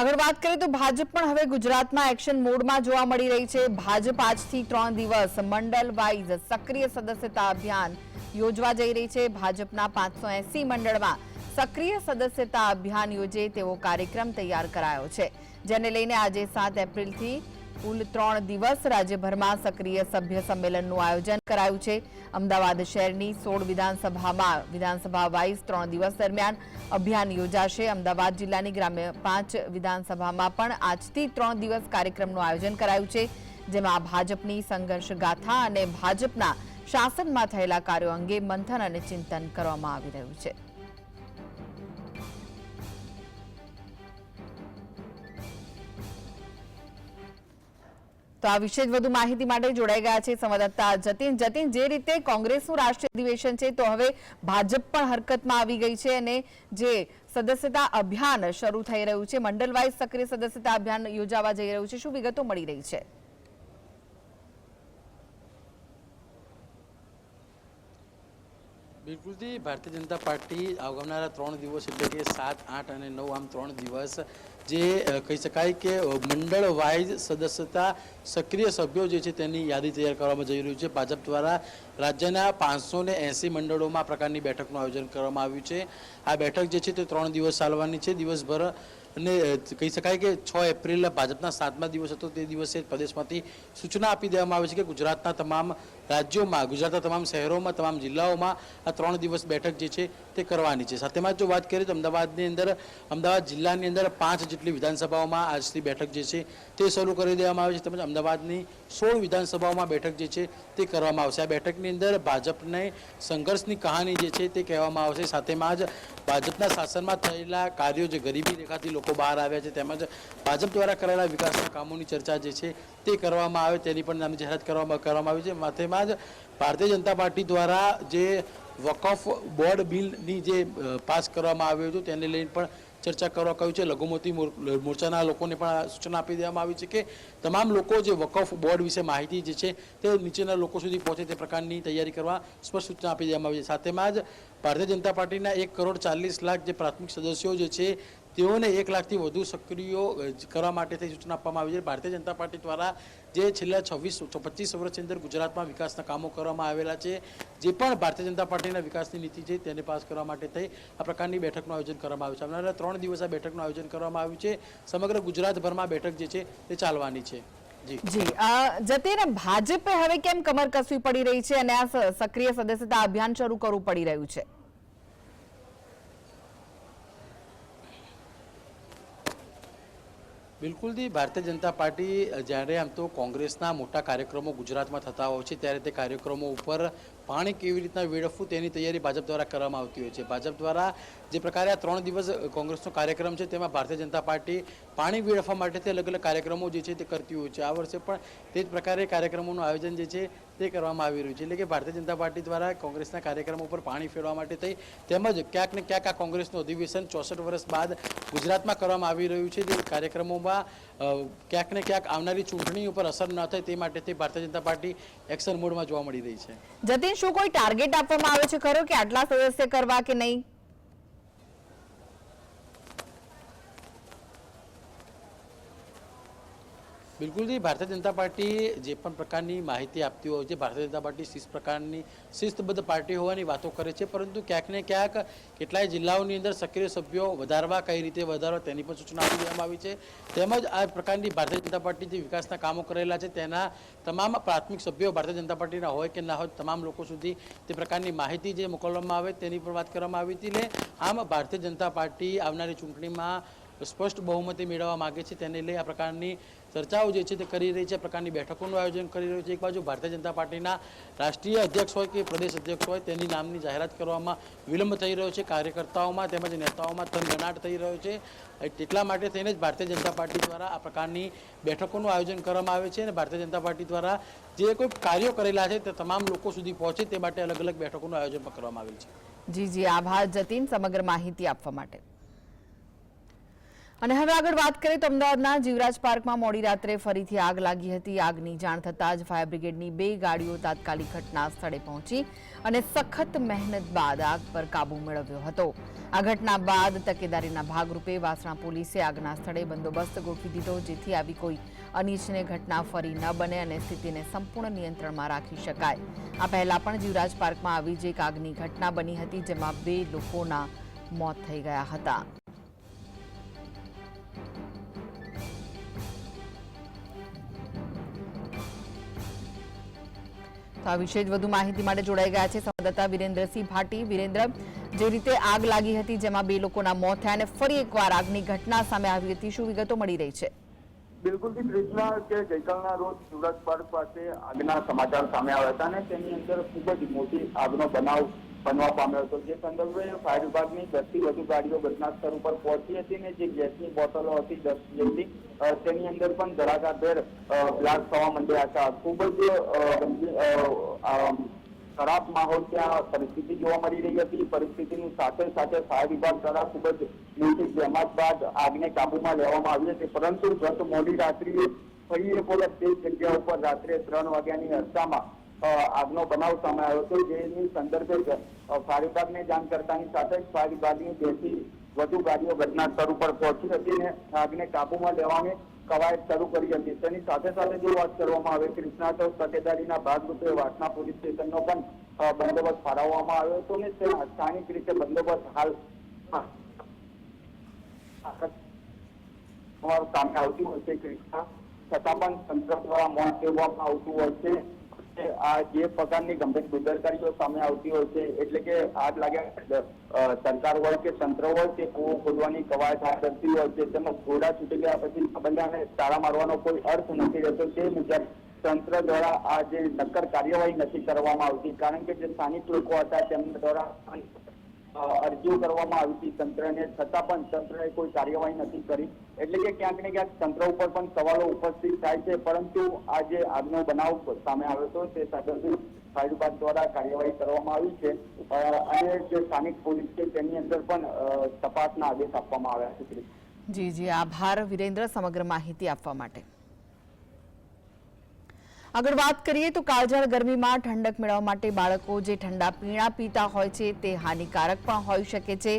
આગળ વાત કરીએ તો ભાજપ પણ હવે ગુજરાતમાં એક્શન મોડમાં જોવા મળી રહી છે. ભાજપ આજથી ત્રણ દિવસ મંડળ વાઇઝ સક્રિય સદસ્યતા અભિયાન યોજવા જઈ રહી છે. ભાજપના પાંચસો એસી મંડળમાં સક્રિય સદસ્યતા અભિયાન યોજે તેવો કાર્યક્રમ તૈયાર કરાયો છે. જેને લઈને આજે સાત એપ્રિલથી કુલ ત્રણ દિવસ રાજ્યભરમાં સક્રિય સભ્ય સંમેલનનું આયોજન કરાયું છે. અમદાવાદ શહેરની સોળ વિધાનસભામાં વિધાનસભા વાઇઝ ત્રણ દિવસ દરમિયાન અભિયાન યોજાશે. અમદાવાદ જિલ્લાની ગ્રામ્ય પાંચ વિધાનસભામાં પણ આજથી ત્રણ દિવસ કાર્યક્રમનું આયોજન કરાયું છે. જેમાં ભાજપની સંઘર્ષ ગાથા અને ભાજપના શાસનમાં થયેલા કાર્યો અંગે મંથન અને ચિંતન કરવામાં આવી રહ્યું છે. તો આ વિશે વધુ માહિતી માટે જોડાઈ ગયા છે સંવાદદાતા જતીન. જતીન, જે રીતે કોંગ્રેસનું રાષ્ટ્રીય અધિવેશન છે, તો હવે ભાજપ પણ હરકતમાં આવી ગઈ છે અને જે સદસ્યતા અભિયાન શરૂ થઈ રહ્યું છે મંડળ વાઇઝ સક્રિય સદસ્યતા અભિયાન યોજાવા જઈ રહ્યું છે, શું વિગતો મળી રહી છે? બિલકુલથી ભારતીય જનતા પાર્ટી આવનારા ત્રણ દિવસ એટલે કે સાત, આઠ અને નવ, આમ ત્રણ દિવસ જે કહી શકાય કે મંડળ વાઇઝ સદસ્યતા સક્રિય સભ્યો જે છે તેની યાદી તૈયાર કરવામાં જઈ રહ્યું છે. ભાજપ દ્વારા રાજ્યના પાંચસો ને એંસી મંડળોમાં પ્રકારની બેઠકનું આયોજન કરવામાં આવ્યું છે. આ બેઠક જે છે તે ત્રણ દિવસ ચાલવાની છે. દિવસભર અને કહી શકાય કે છ એપ્રિલ ભાજપના સાતમા દિવસ હતો. તે દિવસે પ્રદેશમાંથી સૂચના આપી દેવામાં આવી છે કે ગુજરાતના તમામ રાજ્યોમાં, ગુજરાતના તમામ શહેરોમાં, તમામ જિલ્લાઓમાં આ ત્રણ દિવસ બેઠક જે છે તે કરવાની છે. સાથેમાં જો વાત કરીએ તો અમદાવાદની અંદર, અમદાવાદ જિલ્લાની અંદર પાંચ જેટલી વિધાનસભાઓમાં આજથી બેઠક જે છે તે શરૂ કરી દેવામાં આવે છે. તેમજ અમદાવાદની સોળ વિધાનસભાઓમાં બેઠક જે છે તે કરવામાં આવશે. આ બેઠકની અંદર ભાજપને સંઘર્ષની કહાની જે છે તે કહેવામાં આવશે. સાથેમાં જ ભાજપના શાસનમાં થયેલા કાર્યો જે ગરીબી રેખાથી લોકો બહાર આવ્યા છે, તેમજ ભાજપ દ્વારા કરેલા વિકાસના કામોની ચર્ચા જે છે તે કરવામાં આવે, તેની પણ નામની જાહેરાત કરવામાં કરવામાં આવી છે. માથેમાં જ ભારતીય જનતા પાર્ટી દ્વારા જે વકફ બોર્ડ બિલની જે પાસ કરવામાં આવ્યું હતું, તેને લઈને પણ ચર્ચા કરવા કહ્યું છે. લઘુમતી મોર- મોરચાના લોકોને પણ સૂચના આપી દેવામાં આવી છે કે તમામ લોકો જે વકફ બોર્ડ વિશે માહિતી જે છે, તે નીચેના લોકો સુધી પહોંચે તે પ્રકારની તૈયારી કરવા સ્પષ્ટ સૂચના આપી દેવામાં આવી છે. સાથેમાં જ ભારતીય જનતા પાર્ટીના એક કરોડ ચાલીસ લાખ જે પ્રાથમિક સદસ્યો જે છે તેઓને એક લાખથી વધુ સક્રિયો કરવા માટે થઈ સૂચના આપવામાં આવી છે. ભારતીય જનતા પાર્ટી દ્વારા જે છેલ્લા છવ્વીસ પચીસ વર્ષની અંદર ગુજરાતમાં વિકાસના કામો કરવામાં આવેલા છે, જે પણ ભારતીય જનતા પાર્ટીના વિકાસની નીતિ છે તેને પાસ કરવા માટે થઈ આ પ્રકારની બેઠકનું આયોજન કરવામાં આવ્યું છે. આવનારા ત્રણ દિવસ આ બેઠકનું આયોજન કરવામાં આવ્યું છે. સમગ્ર ગુજરાતભરમાં બેઠક જે છે તે ચાલવાની છે. જી. જતીન, ભાજપે હવે કેમ કમર કસવી પડી રહી છે અને આ સક્રિય સદસ્યતા અભિયાન શરૂ કરવું પડી રહ્યું છે? બિલકુલથી ભારતીય જનતા પાર્ટી જ્યારે આમ તો કોંગ્રેસના મોટા કાર્યક્રમો ગુજરાતમાં થતા હોય છે, ત્યારે તે કાર્યક્રમો ઉપર પાણી કેવી રીતના વેડફવું તેની તૈયારી ભાજપ દ્વારા કરવામાં આવતી હોય છે. ભાજપ દ્વારા જે પ્રકારે આ ત્રણ દિવસ કોંગ્રેસનો કાર્યક્રમ છે, તેમાં ભારતીય જનતા પાર્ટી પાણી વેડફવા માટે તે અલગ અલગ કાર્યક્રમો જે છે તે કરતી હોય છે. આ વર્ષે પણ તે જ પ્રકારે કાર્યક્રમોનું આયોજન જે છે તે કરવામાં આવી રહ્યું છે. એટલે કે ભારતીય જનતા પાર્ટી દ્વારા કોંગ્રેસના કાર્યક્રમો ઉપર પાણી ફેરવા માટે થઈ તેમજ ક્યાંક ને ક્યાંક આ કોંગ્રેસનું અધિવેશન ચોસઠ વર્ષ બાદ ગુજરાતમાં કરવામાં આવી રહ્યું છે. જે કાર્યક્રમોમાં ક્યાંક ને ક્યાંક આવનારી ચૂંટણી ઉપર અસર ન થાય તે માટેથી ભારતીય જનતા પાર્ટી એક્શન મોડમાં જોવા મળી રહી છે. જતીન શું કોઈ ટાર્ગેટ આપવામાં આવે છે? ખરો કે આટલા સદસ્ય કરવા કે નહીં? બિલકુલથી ભારતીય જનતા પાર્ટી જે પણ પ્રકારની માહિતી આપતી હોય છે, ભારતીય જનતા પાર્ટી શિસ્ત પ્રકારની શિસ્તબદ્ધ પાર્ટી હોવાની વાતો કરે છે, પરંતુ ક્યાંક ને ક્યાંક કેટલાય જિલ્લાઓની અંદર સક્રિય સભ્યો વધારવા કઈ રીતે વધારવા તેની પણ સૂચના આપી દેવામાં આવી છે. તેમજ આ પ્રકારની ભારતીય જનતા પાર્ટી જે વિકાસના કામો કરેલા છે, તેના તમામ પ્રાથમિક સભ્યો ભારતીય જનતા પાર્ટીના હોય કે ના હોય, તમામ લોકો સુધી તે પ્રકારની માહિતી જે મોકલવામાં આવે તેની પર વાત કરવામાં આવી હતી ને, આમ ભારતીય જનતા પાર્ટી આવનારી ચૂંટણીમાં સ્પષ્ટ બહુમતી મેળવવા માગે છે. તેને લઈ આ પ્રકારની ચર્ચાઓ જે છે તે કરી રહી છે. આ પ્રકારની બેઠકોનું આયોજન કરી રહ્યું છે. એક બાજુ ભારતીય જનતા પાર્ટીના રાષ્ટ્રીય અધ્યક્ષ હોય કે પ્રદેશ અધ્યક્ષ હોય તેની નામની જાહેરાત કરવામાં વિલંબ થઈ રહ્યો છે. કાર્યકર્તાઓમાં તેમજ નેતાઓમાં થનગનાટ થઈ રહ્યો છે. એટલા માટે થઈને જ ભારતીય જનતા પાર્ટી દ્વારા આ પ્રકારની બેઠકોનું આયોજન કરવામાં આવે છે અને ભારતીય જનતા પાર્ટી દ્વારા જે કોઈ કાર્યો કરેલા છે તે તમામ લોકો સુધી પહોંચે તે માટે અલગ અલગ બેઠકોનું આયોજન પણ કરવામાં આવેલ છે. જી જી. આભાર, જતીન. સમગ્ર માહિતી આપવા માટે. અને હવે આગળ વાત કરીએ તો અમદાવાદના જીવરાજ પાર્કમાં મોડી રાત્રે ફરીથી આગ લાગી હતી. આગની જાણ થતાં જ ફાયર બ્રિગેડની બે ગાડીઓ તાત્કાલિક ઘટના સ્થળે પહોંચી અને સખત મહેનત બાદ આગ પર કાબુ મેળવ્યો હતો. આ ઘટના બાદ તકેદારીના ભાગરૂપે વાસણા પોલીસે આગના સ્થળે બંદોબસ્ત ગોઠવી દીધો, જેથી આવી કોઈ અનિચ્છનીય ઘટના ફરી ન બને અને સ્થિતિને સંપૂર્ણ નિયંત્રણમાં રાખી શકાય. આ પહેલા પણ જીવરાજ પાર્કમાં આવી જ એક આગની ઘટના બની હતી, જેમાં બે લોકોના મોત થઈ ગયા હતા. આ વિશે વધુ માહિતી માટે જોડાઈ ગયા છે સંવાદદાતા વિરેન્દ્રસિંહ ભાટી. વિરેન્દ્ર, જે રીતે આગ લાગી હતી, જેમાં બે લોકોના મોત થયા અને ફરી એકવાર આગની ઘટના સામે આવી હતી, શું વિગતો મળી રહી છે? બિલકુલ કૃષ્ણા, કે ગઈકાલના રોજ સુરત પાર્ક પાસે આગના સમાચાર સામે આવ્યા હતા અને તેની અંદર ખૂબ જ મોટી આગનો બનાવ બનવા પામ્યો હતો. જે સંદર્ભે ફાયર વિભાગની દસથી વધુ ગાડીઓ ઘટના સ્થળ ઉપર પહોંચી હતી અને જે ગેસની બોટલો હતી દસ જેટલી. તેની અંદર પણ ધડાકાભેર બ્લાસ્ટ થવા માંડ્યા હતા. ખૂબ જ ખરાબ માહોલ ત્યાં પરિસ્થિતિ જોવા મળી રહી હતી. પરિસ્થિતિની સાથે સાથે ફાયર વિભાગ દ્વારા ખૂબ જ મોટી જહેમત બાદ આગને કાબુમાં લેવામાં આવી હતી. પરંતુ ગત મોડી રાત્રિએ ફરી એક વખત તે જગ્યા ઉપર રાત્રે ત્રણ વાગ્યાની અરસામાં આગનો બનાવ સામે હતો જેની સંદર્ભે ફાયર જાણ કરતાની સાથે જ ફાયર વિભાગની વધુ ગાડીઓ ઘટના સ્થળ ઉપર પહોંચી હતી અને આગને કાબુમાં લેવાની કવાયત શરૂ કરી હતી. તેની સાથે સાથે જે વાત કરવામાં આવે, કૃષ્ણા ચોક તકેદારીના ભાગરૂપે વાસણા પોલીસ સ્ટેશનનો પણ બંદોબસ્ત ફાળવવામાં આવ્યો હતો ને તેના સ્થાનિક રીતે બંદોબસ્ત હાલ સામે આવતી હોય છે, કૃષ્ણા. છતાં પણ તંત્ર દ્વારા મૌન કહેવામાં આવતું હોય છે. કે આ જે પ્રકારની ગંભીર બેદરકારીઓ સામે આવતી હોય છે, એટલે કે આગ લાગ્યા સરકાર હોય કે તંત્ર હોય તે કૂવો ખોદવાની કવાયત હાથ ધરતી હોય છે તેમજ ઘોડા છૂટી ગયા પછી બંધાને તાળા મારવાનો કોઈ અર્થ નથી રહેતો. તે મુજબ તંત્ર દ્વારા આ જે નક્કર કાર્યવાહી નથી કરવામાં આવતી, કારણ કે જે સ્થાનિક લોકો હતા, તેમના દ્વારા અરજીઓ કરવામાં આવી હતી તંત્રને. છતાં પણ તંત્રએ કોઈ કાર્યવાહી નથી કરી. એટલે કે ક્યાંક ને ક્યાંક તંત્ર ઉપર પણ સવાલો ઉપસ્થિત થાય છે. પરંતુ આ જે આગનો બનાવ સામે આવ્યો હતો. તે સંદર્ભે ફાયર દ્વારા કાર્યવાહી કરવામાં આવી છે. અને જે સ્થાનિક પોલીસ છે, તેની અંદર પણ તપાસના આદેશ આપવામાં આવ્યા છે. જી જી. આભાર વિરેન્દ્ર સમગ્ર માહિતી આપવા માટે. આગળ વાત કરીએ તો કાળઝાળ ગરમીમાં ઠંડક મેળવવા માટે બાળકો જે ઠંડા પીણા પીતા હોય છે તે હાનિકારક પણ હોઈ શકે છે.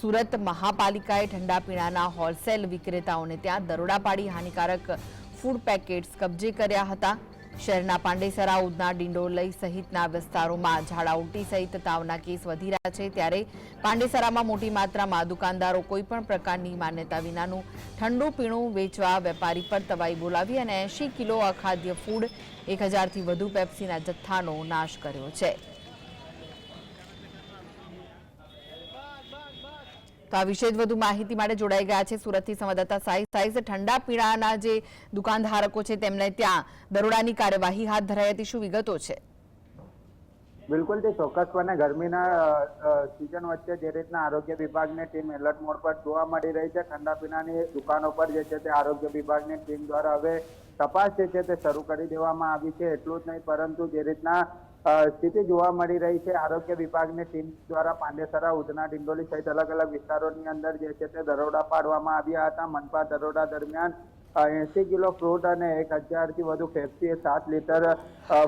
સુરત મહાપાલિકાએ ઠંડા પીણાના હોલસેલ વિક્રેતાઓને ત્યાં દરોડા પાડી હાનિકારક ફૂડ પેકેટ્સ કબજે કર્યા હતા. શહેરના પાંડેસરા, ઉધના ડિંડોલઈ સહિતના વિસ્તારોમાં ઝાડા ઉલટી સહિત તાવના કેસ વધી રહ્યા છે. ત્યારે પાંડેસરામાં મોટી માત્રામાં દુકાનદારો કોઈપણ પ્રકારની માન્યતા વિનાનું ઠંડુ પીણું વેચવા વેપારી પર તવાઈ બોલાવી અને એંશી કિલો અખાદ્ય ફૂડ એક હજારથી વધુ પેપ્સીના જથ્થાનો નાશ કર્યો છે. તો આ વિશે વધુ માહિતી માટે જોડાઈ ગયા છે સુરતથી સંવાદદાતા સાઈ. સાઈઝ ઠંડા પીણાના જે દુકાનધારકો છે, તેમને ત્યાં દરોડાની કાર્યવાહી હાથ ધરાઈ હતી. શું વિગતો છે? બિલકુલ, તે ચોક્કસપણે ગરમીના સિઝન વચ્ચે જે રીતના આરોગ્ય વિભાગની ટીમ એલર્ટ મોડ પર જોવા મળી રહી છે, ઠંડા પીણાની દુકાનો પર જે છે તે આરોગ્ય વિભાગની ટીમ દ્વારા હવે તપાસ જે છે તે શરૂ કરી દેવામાં આવી છે. એટલું જ નહીં, પરંતુ જે રીતના સ્થિતિ જોવા મળી રહી છે. આરોગ્ય વિભાગની ટીમ દ્વારા પાંડેસરા, ઉધના, ડિંડોલી સહિત અલગ અલગ વિસ્તારોની અંદર જે છે તે દરોડા પાડવામાં આવ્યા હતા. મનપા દરોડા દરમિયાન એસી કિલો ફ્રૂટ અને એક હજારથી વધુ ફેફસી સાત લીટર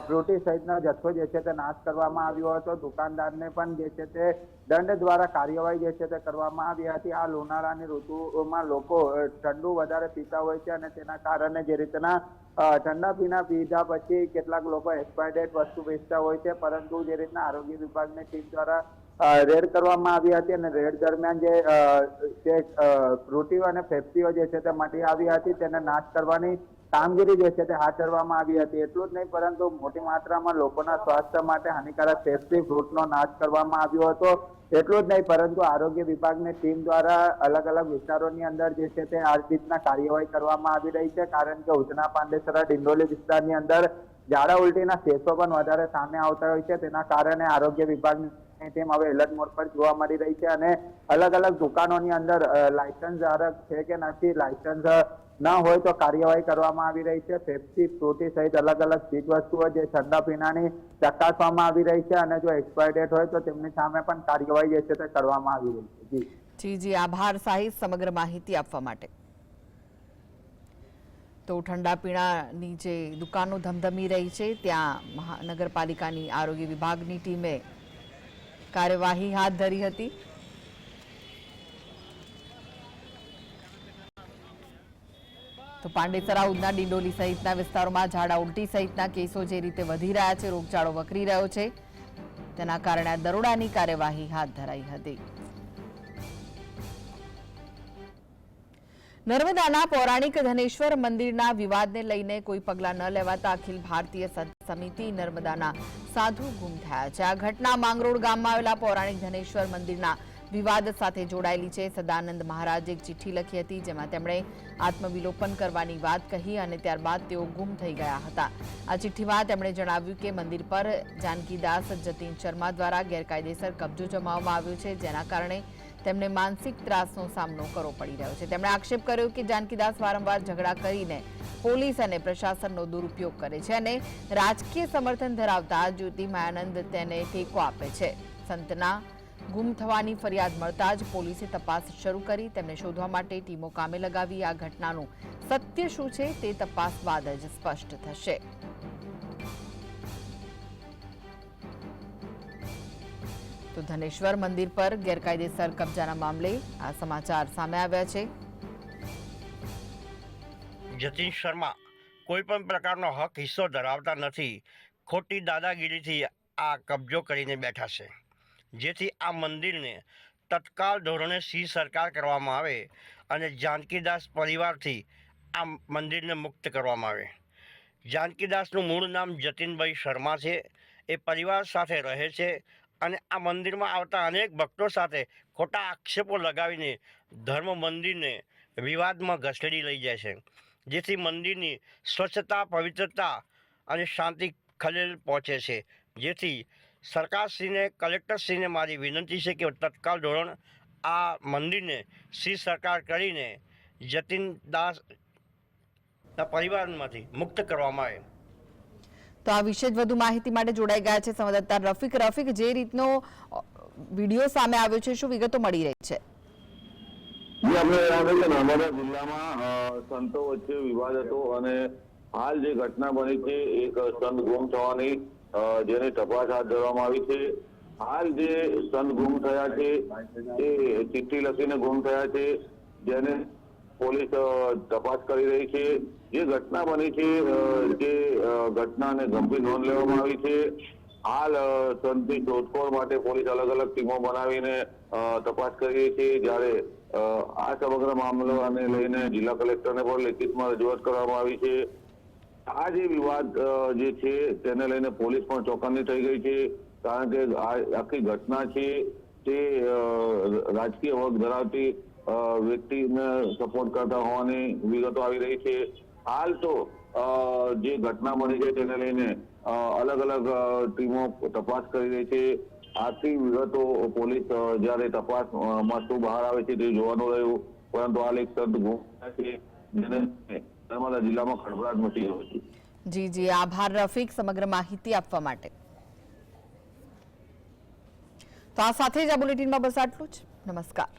ફ્રૂટી સહિતનો જથ્થો જે છે તે નાશ કરવામાં આવ્યો હતો. દુકાનદારને પણ જે છે તે દંડ દ્વારા કાર્યવાહી જે છે તે કરવામાં આવી હતી. આ લોનાળાની ઋતુમાં લોકો ઠંડુ વધારે પીતા હોય છે અને તેના કારણે જે રીતના ઠંડા પીણા પીધા પછી કેટલાક લોકો એક્સપાયર્ડ વસ્તુ વેચતા હોય છે, પરંતુ જે રીતના આરોગ્ય વિભાગની ટીમ દ્વારા રેડ કરવામાં આવી હતી અને રેડ દરમિયાન જે ફ્રૂટીઓ અને ફેફસીઓ જે છે તે મટી આવી હતી, તેને નાશ કરવાની કામગીરી જે છે તે હાથ ધરવામાં આવી હતી. એટલું જ નહીં, પરંતુ મોટી માત્રામાં લોકોના સ્વાસ્થ્ય માટે હાનિકારક ફેફસી ફ્રૂટનો નાશ કરવામાં આવ્યો હતો. એટલું જ નહીં, પરંતુ આરોગ્ય વિભાગની ટીમ દ્વારા અલગ અલગ વિસ્તારોની અંદર જે છે તે આ રીતના કાર્યવાહી કરવામાં આવી રહી છે. કારણ કે ઉધના પાંડેસરા ડિંડોલી વિસ્તારની અંદર ઝાડા ઉલટીના કેસો પણ વધારે સામે આવતા હોય છે. તેના કારણે આરોગ્ય વિભાગની ટીમ હવે એલર્ટ મોડ પર જોવા મળી રહી છે અને અલગ અલગ દુકાનોની અંદર લાયસન્સ ધારક છે કે નથી લાયસન્સ ન હોય તો કાર્યવાહી કરવામાં આવી રહી છે. પેપ્સી ફ્રૂટી સહિત અલગ અલગ ચીજ વસ્તુઓ જે ઠંડા પીણાની ચકાસવામાં આવી રહી છે અને જો એક્સપાયર ડેટ હોય તો તેમની સામે પણ કાર્યવાહી જે છે તે કરવામાં આવી રહી છે. જી. જી આભાર સાહિત સમગ્ર માહિતી આપવા માટે. તો ઠંડા પીણાની જે દુકાનો ધમધમી રહી છે, ત્યાં મહાનગરપાલિકાની આરોગ્ય વિભાગની ટીમે કાર્યવાહી હાથ ધરી હતી. તો પાંડેસરા ઉધના ડિંડોલી સહિતના વિસ્તારોમાં ઝાડા ઉલટી સહિતના કેસો જે રીતે વધી રહ્યા છે, રોગચાળો વકરી રહ્યો છે, તેના કારણે દરોડાની કાર્યવાહી હાથ ધરાઈ હતી. નર્મદાના પૌરાણિક ધનેશ્વર મંદિરના વિવાદને લઈને કોઈ પગલાં ન લેવાતા અખિલ ભારતીય સમિતિ નર્મદાના સાધુ ગુમ થયા છે. આ ઘટના માંગરોળ ગામમાં આવેલા પૌરાણિક ધનેશ્વર મંદિરના વિવાદ સાથે જોડાયેલી છે. સદાનંદ મહારાજે એક ચિઠ્ઠી લખી હતી જેમાં તેમણે આત્મવિલોપન કરવાની વાત કહી અને ત્યારબાદ તેઓ ગુમ થઈ ગયા હતા. આ ચિઠ્ઠીમાં તેમણે જણાવ્યું કે મંદિર પર જાનકીદાસ જતીન શર્મા દ્વારા ગેરકાયદેસર કબજો જમાવવામાં આવ્યો છે, જેના કારણે તેમને માનસિક ત્રાસનો સામનો કરવો પડી રહ્યો છે. તેમણે આક્ષેપ કર્યો કે જાનકીદાસ વારંવાર ઝઘડા કરીને પોલીસ અને પ્રશાસનનો દુરુપયોગ કરે છે અને રાજકીય સમર્થન ધરાવતા જ્યોતિમાયાનંદ તેને ટેકો આપે છે. સંતના ગુમ થવાની ફરિયાદ મળતા જ પોલીસે તપાસ શરૂ કરી. તેમને શોધવા માટે ટીમો કામે લગાવી. આ ઘટનાનું સત્ય શું છે તે તપાસ બાદ જ સ્પષ્ટ થશે. તો ધનેશ્વર મંદિર પર ગેરકાયદેસર કબજાના મામલે આ સમાચાર સામે આવ્યા છે. જતીન શર્મા, કોઈ પણ પ્રકારનો હક હિસ્સો ધરાવતા નથી. ખોટી દાદાગીરીથી આ કબજો કરીને બેઠા છે. જેથી આ મંદિરને તત્કાલ ધોરણે સી સરકાર કરવામાં આવે અને જાનકીદાસ પરિવારથી આ મંદિરને મુક્ત કરવામાં આવે. જાનકીદાસનું મૂળ નામ જતીનભાઈ શર્મા છે. એ પરિવાર સાથે રહે છે. અને આ મંદિરમાં આવતા અનેક ભક્તો સાથે ખોટા આક્ષેપો લગાવીને ધર્મ મંદિરને વિવાદમાં ઘસેડી લઈ જાય છે. જેથી મંદિરની સ્વચ્છતા, પવિત્રતા અને શાંતિ ખલેલ પહોંચે છે. જેથી સરકારશ્રીને, કલેક્ટરશ્રીને મારી વિનંતી છે કે તત્કાલ ધોરણ આ મંદિરને શ્રી સરકાર કરીને જતીન દાસ પરિવારમાંથી મુક્ત કરવામાં આવે. તો આ વિશે જ વધુ માહિતી માટે જોડાઈ ગયા છે સંવાદદાતા રફીક. રફીક, જે રીતનો વીડિયો સામે આવ્યો છે, શું વિગતો મળી રહી છે? નર્મદા જિલ્લામાં સંતો વચ્ચે વિવાદ હતો અને હાલ જે ઘટના બની છે, એક સંત ગુમ થવાની જેની તપાસ હાથ ધરવામાં આવી છે. હાલ જે સંત ગુમ થયા છે તે ચિઠ્ઠી લખીને ગુમ થયા છે, જેને પોલીસ તપાસ કરી રહી છે. જે ઘટના બની છે જે ઘટનાને ગંભીર નોંધ લેવામાં આવી છે, હાલ સંતની શોધખોળ માટે પોલીસ અલગ અલગ ટીમો બનાવીને તપાસ કરી રહી છે. જ્યારે આ સમગ્ર મામલાને લઈને જિલ્લા કલેક્ટરને પણ લેખિતમાં રજૂઆત કરવામાં આવી છે. આ જે વિવાદ જે છે, તેને લઈને પોલીસ પણ ચોકન્ની થઈ ગઈ છે. કારણ કે આ આખી ઘટના છે, તે રાજકીય વર્ગ ધરાવતી વ્યક્તિને સપોર્ટ કરતા હોવાની વિગતો આવી રહી છે. હાલ તો જે ઘટના બની છે તેને લઈને અલગ અલગ ટીમો તપાસ કરી રહી છે. આથી વિગતો પોલીસ જ્યારે તપાસમાં શું બહાર આવે છે તે જોવાનું રહ્યું. પરંતુ હાલ એક સંત ગુમ છે. જેને નર્મદા જિલ્લામાં ખળભળાટ મચી ગયો છે. જી જી. આભાર રફીક સમગ્ર માહિતી આપવા માટે. તો આ સાથે જ આ બુલેટિનમાં બસ આટલું જ. નમસ્કાર.